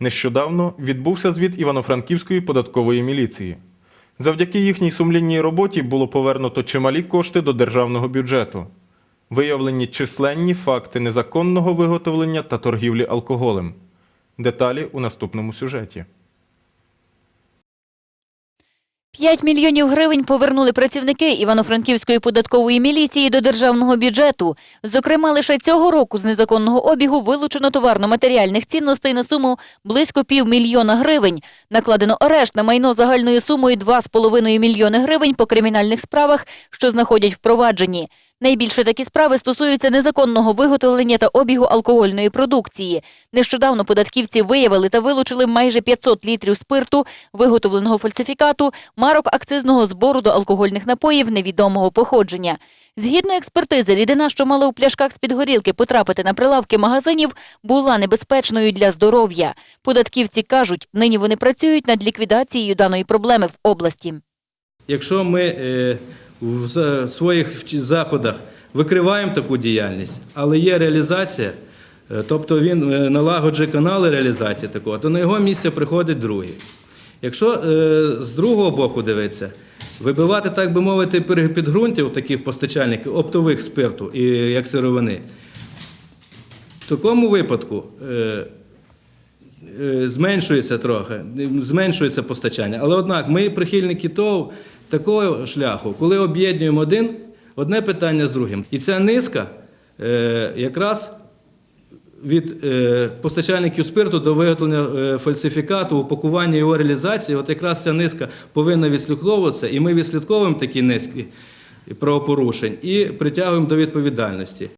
Нещодавно відбувся звіт Івано-Франківської податкової міліції. Завдяки їхній сумлінній роботі було повернуто чималі кошти до державного бюджету. Виявлені численні факти незаконного виготовлення та торгівлі алкоголем. Деталі у наступному сюжеті. 5 мільйонів гривень повернули працівники Івано-Франківської податкової міліції до державного бюджету. Зокрема, лише цього року з незаконного обігу вилучено товарно-матеріальних цінностей на суму близько півмільйона гривень. Накладено арешт на майно загальною сумою 2,5 мільйони гривень по кримінальних справах, що знаходять в провадженні. Найбільше такі справи стосуються незаконного виготовлення та обігу алкогольної продукції. Нещодавно податківці виявили та вилучили майже 500 літрів спирту, виготовленого фальсифікату, марок акцизного збору до алкогольних напоїв невідомого походження. Згідно експертизи, рідина, що мала у пляшках з-під горілки потрапити на прилавки магазинів, була небезпечною для здоров'я. Податківці кажуть, нині вони працюють над ліквідацією даної проблеми в області. Якщо ми е, в своїх заходах викриваємо таку діяльність, але є реалізація, е, тобто він е, налагоджує канали реалізації такого, то на його місце приходить другий. Якщо е, з другого боку дивитися, вибивати, так би мовити, підґрунтя таких постачальників оптових спирту як сировини, в такому випадку зменшується трохи, зменшується постачання. Але однак ми прихильники того, такого шляху, коли об'єднуємо один, одне питання з другим. І ця низка е, якраз від е, постачальників спирту до виготовлення е, фальсифікату, упакування його реалізації, от якраз ця низка повинна відслідковуватися, і ми відслідковуємо такі низки правопорушень і притягуємо до відповідальності.